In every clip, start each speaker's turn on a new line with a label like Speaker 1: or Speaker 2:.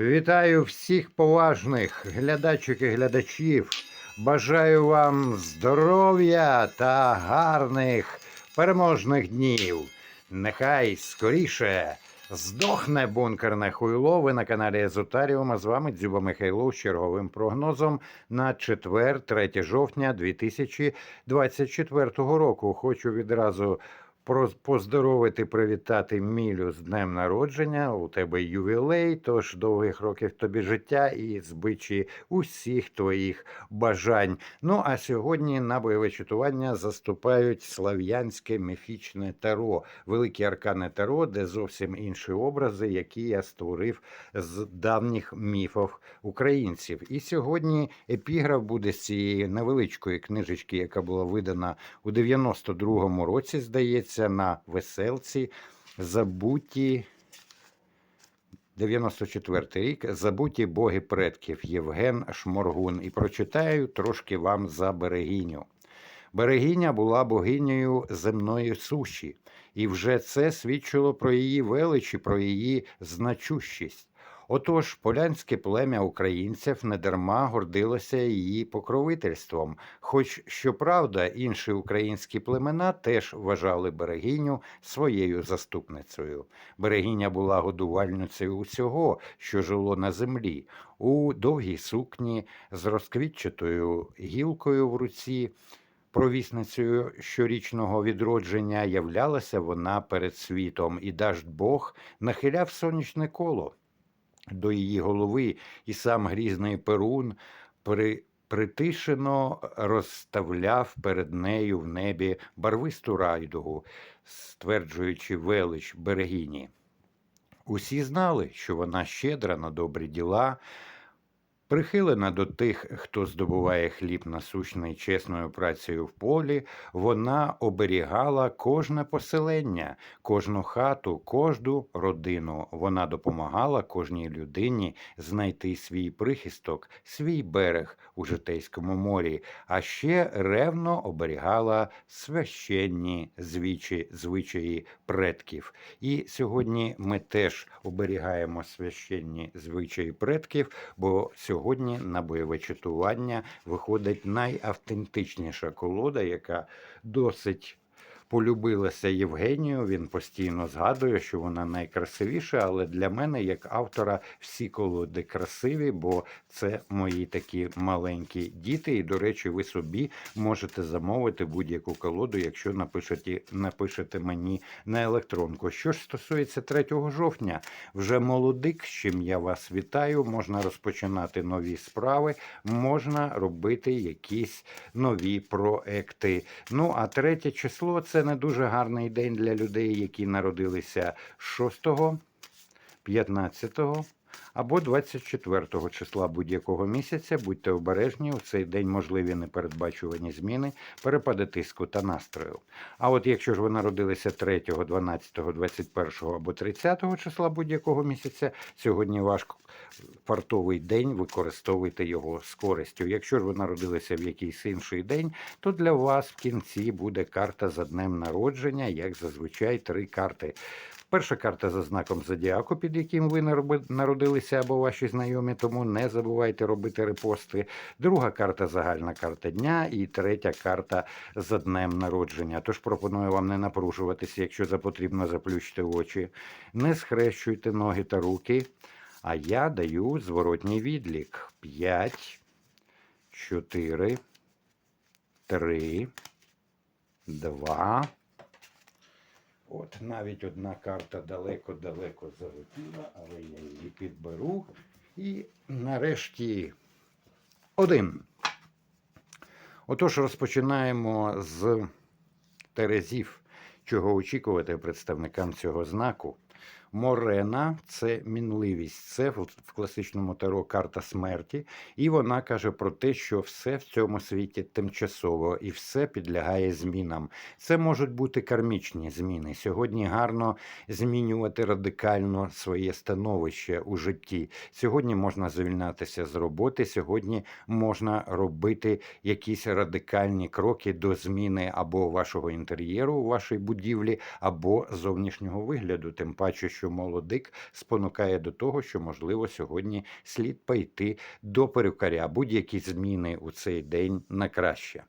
Speaker 1: Вітаю всіх поважних глядачок і глядачів. Бажаю вам здоров'я та гарних переможних днів. Нехай скоріше здохне бункерне хуйло. Ви на каналі Езотаріум. А з вами Дзюба Михайлов з черговим прогнозом на четвер, 3 жовтня 2024 року. Хочу відразу поздоровити, привітати Мілю з днем народження. У тебе ювілей, тож довгих років тобі життя і збичі усіх твоїх бажань. Ну а сьогодні на бойове читування заступають слав'янське міфічне таро, великі аркани таро, де зовсім інші образи, які я створив з давніх міфів українців. І сьогодні епіграф буде з цієї невеличкої книжечки, яка була видана у 92-му році, здається, на веселці. Забуті 94 рік. Забуті боги предків Євген Шморгун. І прочитаю трошки вам за берегиню. Берегиня була богинею земної суші, і вже це свідчило про її велич і про її значущість. Отож, полянське плем'я українців недарма гордилося її покровительством, хоч, щоправда, інші українські племена теж вважали берегиню своєю заступницею. Берегиня була годувальницею усього, що жило на землі, у довгій сукні з розквітчатою гілкою в руці. Провісницею щорічного відродження являлася вона перед світом, і дажд Бог нахиляв сонячне коло до її голови, і сам грізний Перун при, притишено розставляв перед нею в небі барвисту райдугу, стверджуючи велич берегині. Усі знали, що вона щедра на добрі діла, прихилена до тих, хто здобуває хліб насущний чесною працею в полі, вона оберігала кожне поселення, кожну хату, кожну родину. Вона допомагала кожній людині знайти свій прихисток, свій берег у житейському морі, а ще ревно оберігала священні звичаї, звичаї предків. І сьогодні ми теж оберігаємо священні звичаї предків, бо сьогодні на бойове читування виходить найавтентичніша колода, яка досить. Полюбилася Євгенію, він постійно згадує, що вона найкрасивіша, але для мене, як автора, всі колоди красиві, бо це мої такі маленькі діти. І, до речі, ви собі можете замовити будь-яку колоду, якщо напишете, напишете мені на електронку. Що ж стосується 3 жовтня, вже молодик, з чим я вас вітаю. Можна розпочинати нові справи, можна робити якісь нові проекти. Ну а третє число це не дуже гарний день для людей, які народилися 6, 15 або 24 числа будь-якого місяця. Будьте обережні, у цей день можливі непередбачувані зміни, перепади тиску та настрою. А от якщо ж ви народилися 3, 12, 21 або 30 числа будь-якого місяця, сьогодні ваш фартовий день, використовуйте його з користю. Якщо ж ви народилися в якийсь інший день, то для вас в кінці буде карта за днем народження, як зазвичай три карти. Перша карта за знаком зодіаку, під яким ви народилися або ваші знайомі, тому не забувайте робити репости. Друга карта загальна карта дня, і третя карта за днем народження. Тож пропоную вам не напружуватися, якщо потрібно заплющити очі. Не схрещуйте ноги та руки. А я даю зворотній відлік. 5, 4, 3, 2. От навіть одна карта далеко-далеко залетіла, але я її підберу. І нарешті один. Отож, розпочинаємо з Терезів, чого очікувати представникам цього знаку. Морена це мінливість, це в класичному таро карта смерті, і вона каже про те, що все в цьому світі тимчасово і все підлягає змінам. Це можуть бути кармічні зміни. Сьогодні гарно змінювати радикально своє становище у житті. Сьогодні можна звільнятися з роботи, сьогодні можна робити якісь радикальні кроки до зміни або вашого інтер'єру у вашій будівлі, або зовнішнього вигляду. Тим паче, що що молодик спонукає до того, що можливо сьогодні слід пойти до перукаря. Будь-які зміни у цей день на краще.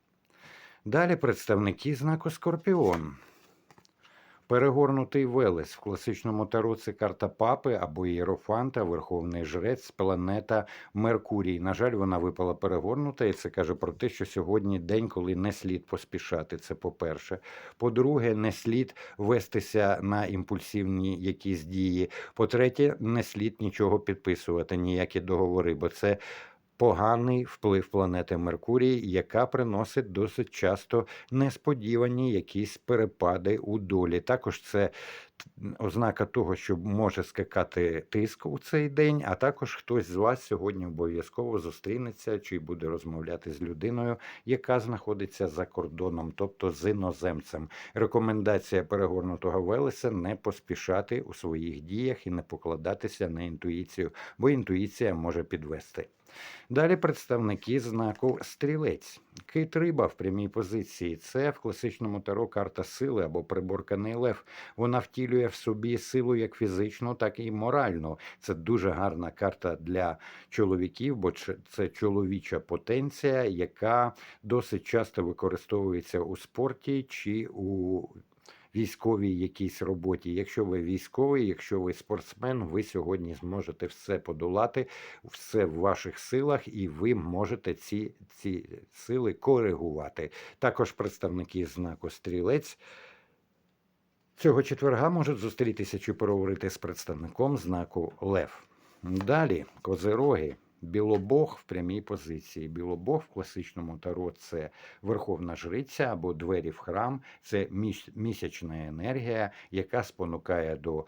Speaker 1: Далі представники знаку Скорпіон. Перегорнутий Велес в класичному таро це карта папи або Єрофанта, Верховний Жрець, планета Меркурій. На жаль, вона випала перегорнута, і це каже про те, що сьогодні день, коли не слід поспішати. Це по-перше. По-друге, не слід вестися на імпульсивні якісь дії. По-третє, не слід нічого підписувати, ніякі договори, бо це. Поганий вплив планети Меркурій, яка приносить досить часто несподівані якісь перепади у долі. Також це ознака того, що може скакати тиск у цей день, а також хтось з вас сьогодні обов'язково зустрінеться чи буде розмовляти з людиною, яка знаходиться за кордоном, тобто з іноземцем. Рекомендація перегорнутого Велеса не поспішати у своїх діях і не покладатися на інтуїцію, бо інтуїція може підвести. Далі представники знаку стрілець. Кит риба в прямій позиції. Це в класичному таро карта сили або приборканий лев. Вона втілює в собі силу як фізичну, так і моральну. Це дуже гарна карта для чоловіків, бо це чоловіча потенція, яка досить часто використовується у спорті чи у військовій якійсь роботі. Якщо ви військовий, якщо ви спортсмен, ви сьогодні зможете все подолати, все в ваших силах, і ви можете ці, ці сили коригувати. Також представники знаку стрілець. Цього четверга можуть зустрітися чи поговорити з представником знаку Лев. Далі козироги. Білобог в прямій позиції. Білобог в класичному таро це верховна жриця або двері в храм, це місячна енергія, яка спонукає до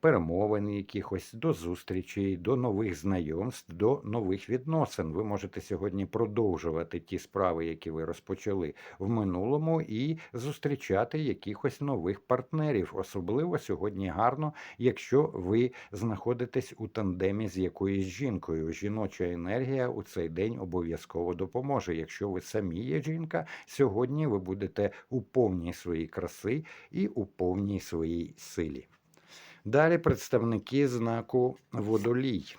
Speaker 1: перемовин якихось, до зустрічей, до нових знайомств, до нових відносин. Ви можете сьогодні продовжувати ті справи, які ви розпочали в минулому, і зустрічати якихось нових партнерів. Особливо сьогодні гарно, якщо ви знаходитесь у тандемі з якоюсь жінкою. Жіноча енергія у цей день обов'язково допоможе. Якщо ви самі є жінка, сьогодні ви будете у повній своїй краси і у повній своїй силі. Далі представники знаку водолій.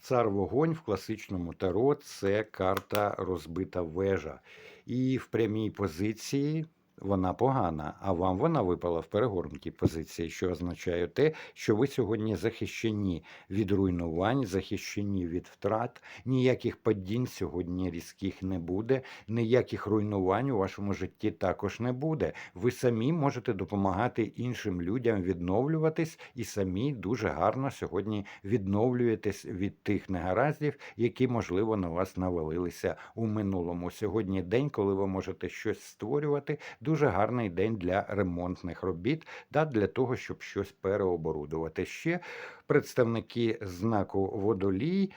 Speaker 1: Цар вогонь в класичному таро це карта розбита вежа. І в прямій позиції вона погана, а вам вона випала в перегорнутій позиції, що означає те, що ви сьогодні захищені від руйнувань, захищені від втрат, ніяких падінь сьогодні різких не буде, ніяких руйнувань у вашому житті також не буде. Ви самі можете допомагати іншим людям відновлюватись і самі дуже гарно сьогодні відновлюєтесь від тих негараздів, які, можливо, на вас навалилися у минулому. Сьогодні день, коли ви можете щось створювати. Дуже гарний день для ремонтних робіт та для того, щоб щось переоборудувати. Ще представники знаку водолій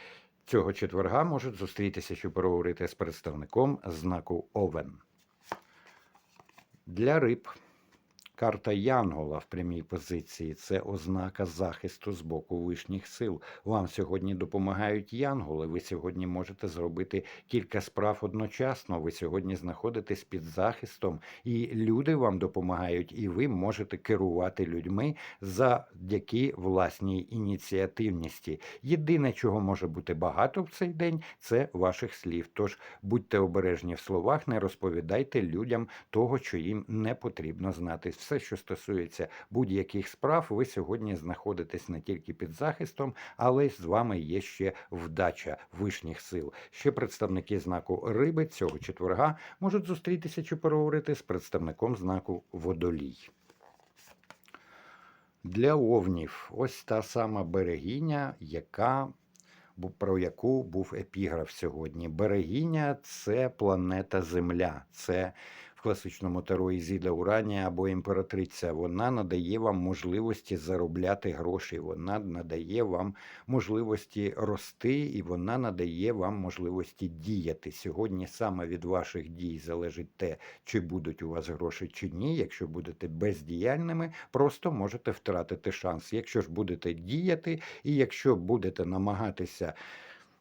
Speaker 1: цього четверга можуть зустрітися, щоб переговорити з представником знаку Овен. Для риб. Карта Янгола в прямій позиції це ознака захисту з боку вишніх сил. Вам сьогодні допомагають янголи. Ви сьогодні можете зробити кілька справ одночасно. Ви сьогодні знаходитесь під захистом, і люди вам допомагають, і ви можете керувати людьми завдяки власній ініціативності. Єдине, чого може бути багато в цей день, це ваших слів. Тож будьте обережні в словах, не розповідайте людям того, що їм не потрібно знати все, що стосується будь-яких справ, ви сьогодні знаходитесь не тільки під захистом, але й з вами є ще вдача вишніх сил. Ще представники знаку риби цього четверга можуть зустрітися чи переговорити з представником знаку водолій. Для овнів ось та сама берегиня, яка про яку був епіграф сьогодні. Берегиня це планета Земля, це класичному таро Ізіда Уранія або імператриця, вона надає вам можливості заробляти гроші, вона надає вам можливості рости, і вона надає вам можливості діяти. Сьогодні саме від ваших дій залежить те, чи будуть у вас гроші чи ні. Якщо будете бездіяльними, просто можете втратити шанс. Якщо ж будете діяти, і якщо будете намагатися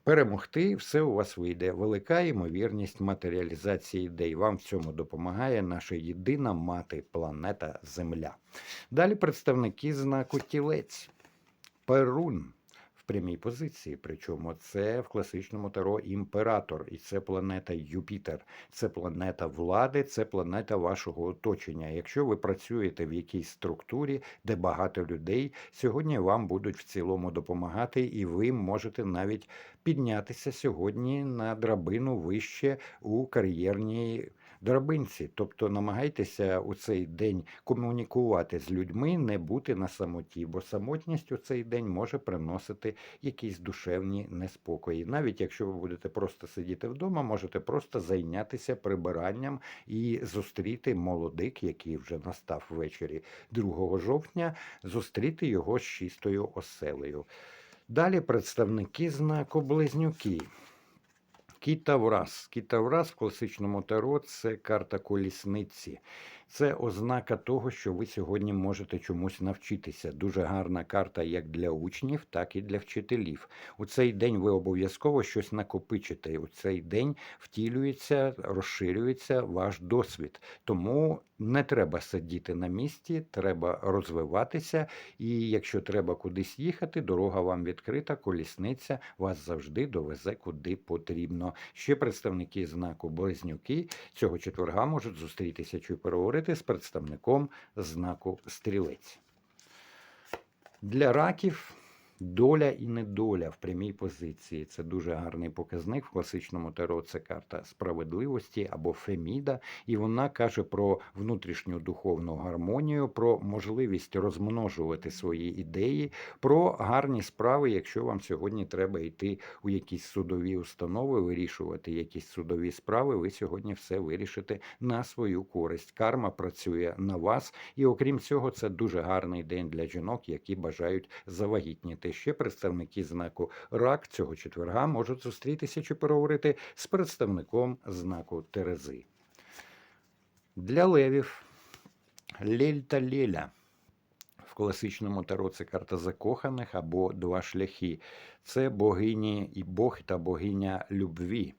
Speaker 1: перемогти, все у вас вийде. Велика ймовірність матеріалізації ідей. Вам в цьому допомагає наша єдина мати планета Земля. Далі представники знаку тілець. Перун прямій позиції. Причому це в класичному таро імператор, і це планета Юпітер, це планета влади, це планета вашого оточення. Якщо ви працюєте в якійсь структурі, де багато людей, сьогодні вам будуть в цілому допомагати, і ви можете навіть піднятися сьогодні на драбину вище у кар'єрній драбинці. Тобто намагайтеся у цей день комунікувати з людьми, не бути на самоті, бо самотність у цей день може приносити якісь душевні неспокої. Навіть якщо ви будете просто сидіти вдома, можете просто зайнятися прибиранням і зустріти молодик, який вже настав ввечері 2 жовтня, зустріти його з чистою оселею. Далі представники знаку Близнюки. Кітаврас. Кітаврас в класичному таро це карта колісниці. Це ознака того, що ви сьогодні можете чомусь навчитися. Дуже гарна карта як для учнів, так і для вчителів. У цей день ви обов'язково щось накопичите. У цей день втілюється, розширюється ваш досвід. Тому не треба сидіти на місці, треба розвиватися. І якщо треба кудись їхати, дорога вам відкрита, колісниця вас завжди довезе куди потрібно. Ще представники знаку Близнюки цього четверга можуть зустрітися чи переговорити з представником знаку Стрілець. Для раків доля і недоля в прямій позиції. Це дуже гарний показник. В класичному таро це карта справедливості або Феміда, і вона каже про внутрішню духовну гармонію, про можливість розмножувати свої ідеї, про гарні справи, якщо вам сьогодні треба йти у якісь судові установи, вирішувати якісь судові справи. Ви сьогодні все вирішите на свою користь. Карма працює на вас, і окрім цього, це дуже гарний день для жінок, які бажають завагітніти. Ще представники знаку рак цього четверга можуть зустрітися чи переговорити з представником знаку Терези. Для левів Лель та Леля. В класичному таро це карта закоханих або два шляхи. Це богині і Бог та богиня любві,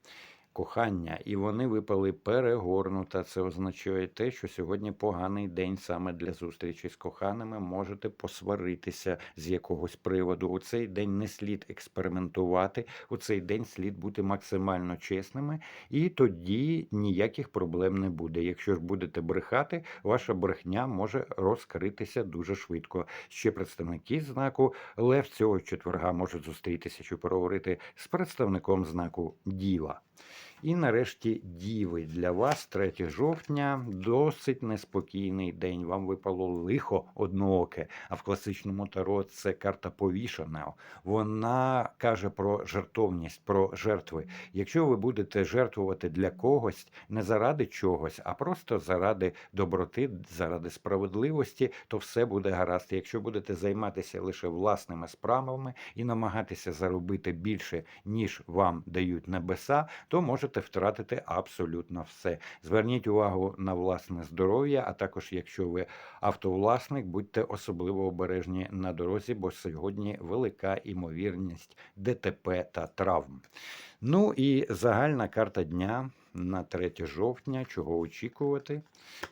Speaker 1: кохання. І вони випали перегорнута. Це означає те, що сьогодні поганий день саме для зустрічі з коханими. Можете посваритися з якогось приводу. У цей день не слід експериментувати. У цей день слід бути максимально чесними, і тоді ніяких проблем не буде. Якщо ж будете брехати, ваша брехня може розкритися дуже швидко. Ще представники знаку Лев цього четверга можуть зустрітися чи поговорити з представником знаку Діва. І нарешті діви для вас 3 жовтня досить неспокійний день. Вам випало лихо однооке. А в класичному таро це карта повішеного. Вона каже про жертовність, про жертви. Якщо ви будете жертвувати для когось не заради чогось, а просто заради доброти, заради справедливості, то все буде гаразд. Якщо будете займатися лише власними справами і намагатися заробити більше, ніж вам дають небеса, то можете втратити абсолютно все. Зверніть увагу на власне здоров'я, а також якщо ви автовласник, будьте особливо обережні на дорозі, бо сьогодні велика імовірність ДТП та травм. Ну і загальна карта дня на 3 жовтня, чого очікувати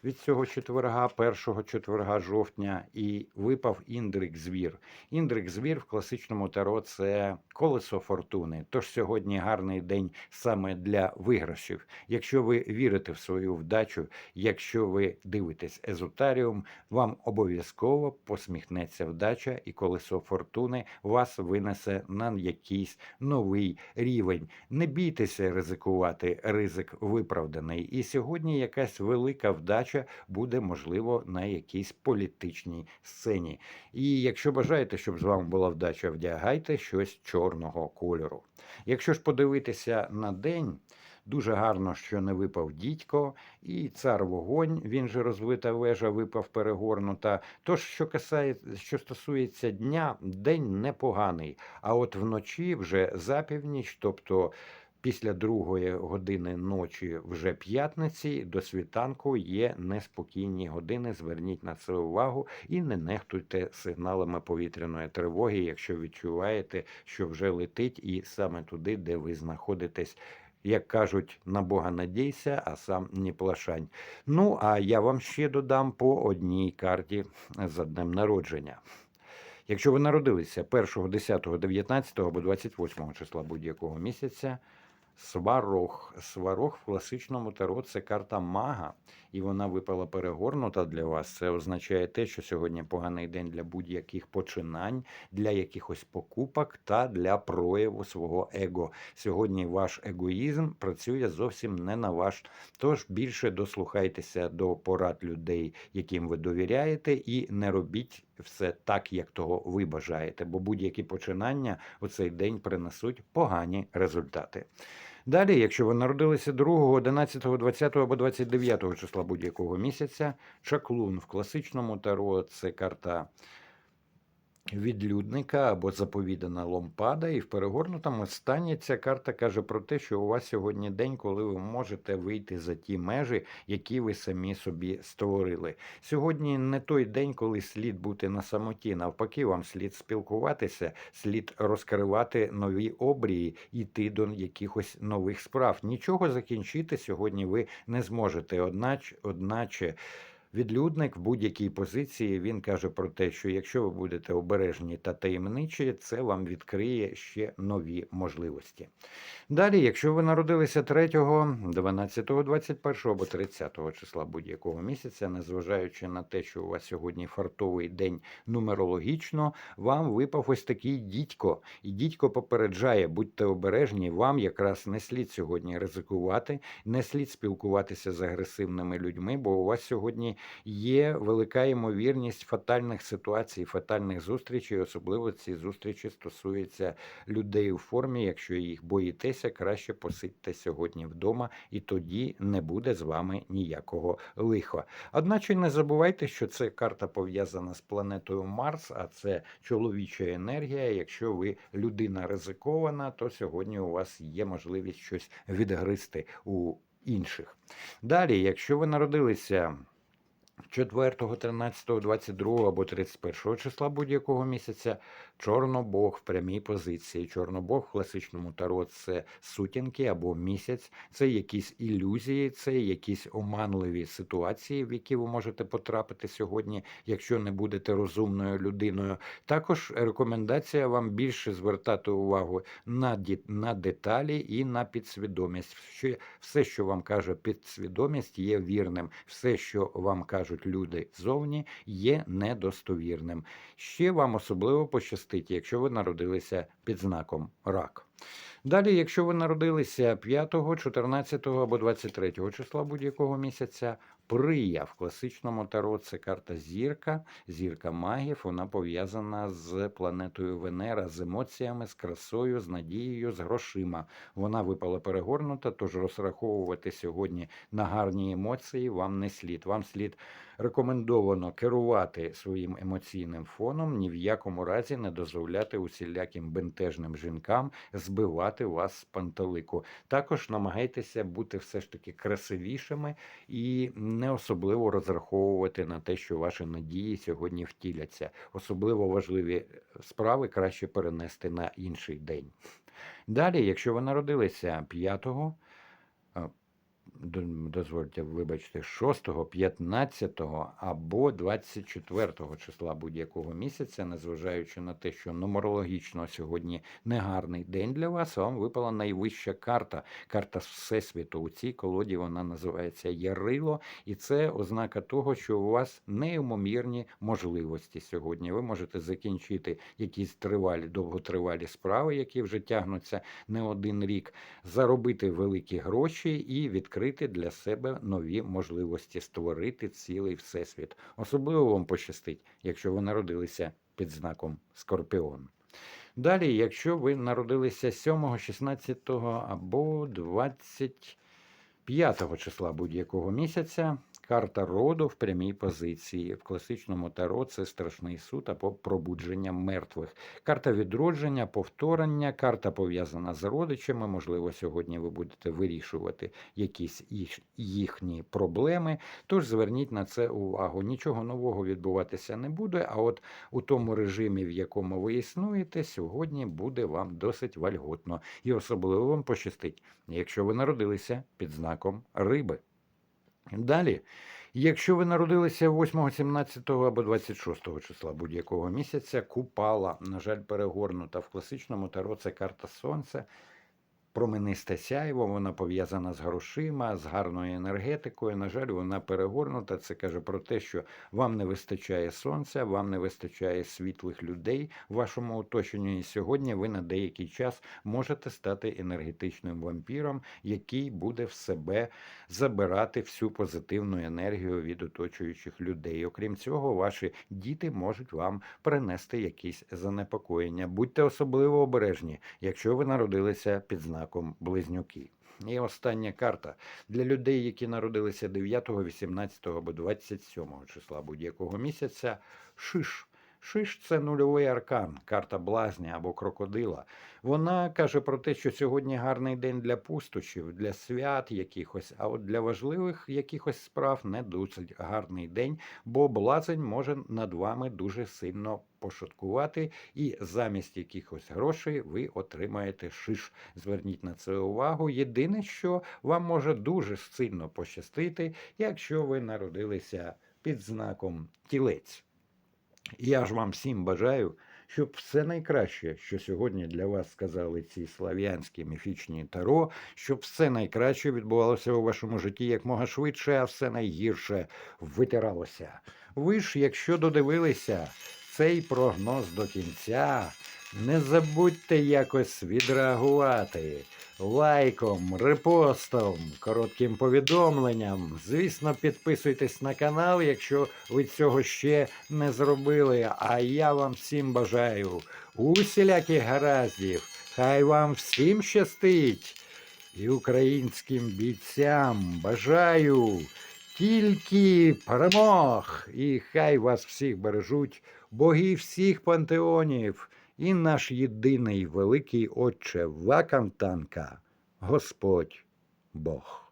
Speaker 1: від цього четверга, першого четверга жовтня, і випав індрик звір. Індрик звір в класичному таро це колесо фортуни. Тож сьогодні гарний день саме для виграшів. Якщо ви вірите в свою вдачу, якщо ви дивитесь езотаріум, вам обов'язково посміхнеться вдача, і колесо фортуни вас винесе на якийсь новий рівень. Не бійтеся ризикувати, ризик виправданий. І сьогодні якась велика вдача буде можливо на якійсь політичній сцені. І якщо бажаєте, щоб з вами була вдача, вдягайте щось чорного кольору. Якщо ж подивитися на день. Дуже гарно, що не випав дідько, і цар вогонь, він же розвита вежа, випав перегорнута. Тож, що касає, що стосується дня, день непоганий. А от вночі вже за північ, тобто Після другої години ночі вже п'ятниці до світанку є неспокійні години. Зверніть на це увагу і не нехтуйте сигналами повітряної тривоги, якщо відчуваєте, що вже летить, і саме туди, де ви знаходитесь. Як кажуть, на Бога надійся, а сам не плашань. Ну, а я вам ще додам по одній карті за днем народження. Якщо ви народилися 1, 10, 19 або 28 числа будь-якого місяця, Сварог. Сварог в класичному таро це карта мага, і вона випала перегорнута для вас. Це означає те, що сьогодні поганий день для будь-яких починань, для якихось покупок та для прояву свого его. Сьогодні ваш егоїзм працює зовсім не на ваш. Тож більше дослухайтеся до порад людей, яким ви довіряєте, і не робіть все так, як того ви бажаєте, бо будь-які починання у цей день принесуть погані результати. Далі, якщо ви народилися 2, 11, 20 або 29 числа будь-якого місяця, чаклун в класичному таро це карта відлюдника або заповідана ломпада, і в перегорнутому стані ця карта каже про те, що у вас сьогодні день, коли ви можете вийти за ті межі, які ви самі собі створили. Сьогодні не той день, коли слід бути на самоті. Навпаки, вам слід спілкуватися, слід розкривати нові обрії, йти до якихось нових справ. Нічого закінчити сьогодні ви не зможете. Одначе, одначе. Відлюдник в будь-якій позиції він каже про те, що якщо ви будете обережні та таємничі, це вам відкриє ще нові можливості. Далі, якщо ви народилися 3, 12, 21 або 30 числа будь-якого місяця, незважаючи на те, що у вас сьогодні фартовий день нумерологічно, вам випав ось такий дідько. І дідько попереджає, будьте обережні, вам якраз не слід сьогодні ризикувати, не слід спілкуватися з агресивними людьми, бо у вас сьогодні є велика ймовірність фатальних ситуацій, фатальних зустрічей. Особливо ці зустрічі стосуються людей у формі. Якщо їх боїтеся, краще посидьте сьогодні вдома, і тоді не буде з вами ніякого лиха. Одначе не забувайте, що це карта пов'язана з планетою Марс, а це чоловіча енергія. Якщо ви людина ризикована, то сьогодні у вас є можливість щось відгризти у інших. Далі, якщо ви народилися. 4, 13, 22 або 31 числа будь-якого місяця Чорнобог в прямій позиції. Чорнобог в класичному таро це сутінки або місяць, це якісь ілюзії, це якісь оманливі ситуації, в які ви можете потрапити сьогодні, якщо не будете розумною людиною. Також рекомендація вам більше звертати увагу на ді- на деталі і на підсвідомість. Все, що вам каже підсвідомість, є вірним. Все, що вам кажуть люди зовні, є недостовірним. Ще вам особливо пощастить, якщо ви народилися під знаком рак. Далі, якщо ви народилися 5, 14 або 23 числа будь-якого місяця, Прия в класичному таро це карта зірка, зірка магів. Вона пов'язана з планетою Венера, з емоціями, з красою, з надією, з грошима. Вона випала перегорнута, тож розраховувати сьогодні на гарні емоції вам не слід. Вам слід рекомендовано керувати своїм емоційним фоном, ні в якому разі не дозволяти усіляким бентежним жінкам збивати вас з пантелику. Також намагайтеся бути все ж таки красивішими і не особливо розраховувати на те, що ваші надії сьогодні втіляться. Особливо важливі справи краще перенести на інший день. Далі, якщо ви народилися 5 до- дозвольте, вибачте, 6, 15 або 24 числа будь-якого місяця, незважаючи на те, що нумерологічно сьогодні негарний день для вас, вам випала найвища карта, карта Всесвіту. У цій колоді вона називається Ярило, і це ознака того, що у вас неймовірні можливості сьогодні. Ви можете закінчити якісь тривалі, довготривалі справи, які вже тягнуться не один рік, заробити великі гроші і відкрити для себе нові можливості створити цілий всесвіт. Особливо вам пощастить, якщо ви народилися під знаком Скорпіон. Далі, якщо ви народилися 7, 16 або 25 5 числа будь-якого місяця карта роду в прямій позиції. В класичному таро це страшний суд або пробудження мертвих. Карта відродження, повторення, карта пов'язана з родичами. Можливо, сьогодні ви будете вирішувати якісь їхні проблеми. Тож зверніть на це увагу. Нічого нового відбуватися не буде. А от у тому режимі, в якому ви існуєте, сьогодні буде вам досить вальготно. І особливо вам пощастить, якщо ви народилися під знаком риби. Далі, якщо ви народилися 8, 17 або 26 числа будь-якого місяця, купала, на жаль, перегорнута в класичному таро це карта сонця. Променисте сяйво, вона пов'язана з грошима, з гарною енергетикою. На жаль, вона перегорнута. Це каже про те, що вам не вистачає сонця, вам не вистачає світлих людей в вашому оточенні. І сьогодні ви на деякий час можете стати енергетичним вампіром, який буде в себе забирати всю позитивну енергію від оточуючих людей. Окрім цього, ваші діти можуть вам принести якісь занепокоєння. Будьте особливо обережні, якщо ви народилися під знаком близнюки. І остання карта для людей, які народилися 9, 18 або 27 числа будь-якого місяця. Шиш. Шиш це нульовий аркан, карта блазня або крокодила. Вона каже про те, що сьогодні гарний день для пустощів, для свят якихось, а от для важливих якихось справ не досить гарний день, бо блазень може над вами дуже сильно пошуткувати, і замість якихось грошей ви отримаєте шиш. Зверніть на це увагу. Єдине, що вам може дуже сильно пощастити, якщо ви народилися під знаком тілець. Я ж вам всім бажаю, щоб все найкраще, що сьогодні для вас сказали ці слав'янські міфічні таро, щоб все найкраще відбувалося у вашому житті якмога швидше, а все найгірше витиралося. Ви ж, якщо додивилися цей прогноз до кінця, не забудьте якось відреагувати лайком, репостом, коротким повідомленням. Звісно, підписуйтесь на канал, якщо ви цього ще не зробили. А я вам всім бажаю усіляких гараздів. Хай вам всім щастить. І українським бійцям бажаю тільки перемог. І хай вас всіх бережуть боги всіх пантеонів і наш єдиний великий Отче Вакантанка, Господь Бог.